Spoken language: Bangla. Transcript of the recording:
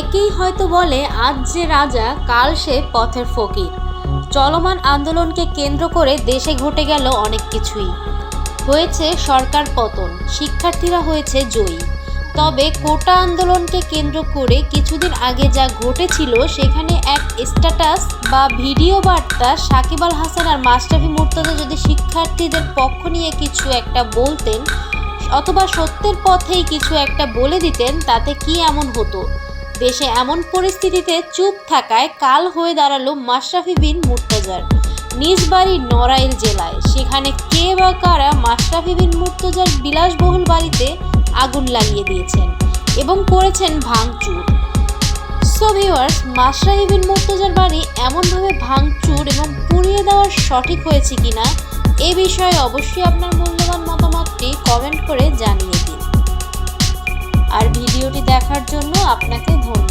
একেই হয়তো বলে আজ যে রাজা, কাল সে পথের ফকির। চলমান আন্দোলনকে কেন্দ্র করে দেশে ঘটে গেল অনেক কিছুই। হয়েছে সরকার পতন, শিক্ষার্থীরা হয়েছে জয়ী। তবে কোটা আন্দোলনকে কেন্দ্র করে কিছুদিন আগে যা ঘটেছিল, সেখানে এক স্ট্যাটাস বা ভিডিও বার্তা সাকিব আল হাসান আর মাস্টাফি মুর্তজা যদি শিক্ষার্থীদের পক্ষ নিয়ে কিছু একটা বলতেন, অথবা সত্যের পথেই কিছু একটা বলে দিতেন, তাতে কি এমন হতো? দেশে এমন পরিস্থিতিতে চুপ থাকায় কাল হয়ে দাঁড়াল মাশরাফি বিন মুর্তজার। নিজ বাড়ি নড়াইল জেলায়। সেখানে কে বা কারা মাশরাফি বিন মুর্তজার বিলাসবহুল বাড়িতে আগুন লাগিয়ে দিয়েছেন এবং করেছেন ভাঙচুর। সো ভিউয়ার্স মাশরাফি বিন মুর্তজার বাড়ি এমনভাবে ভাঙচুর এবং পুড়িয়ে দেওয়ার সঠিক হয়েছে কিনা এ বিষয়ে অবশ্যই আপনার মূল্যবান মতামতটি কমেন্ট করে জানিয়ে দিন। আর জন্য আপনাকে ধন্যবাদ।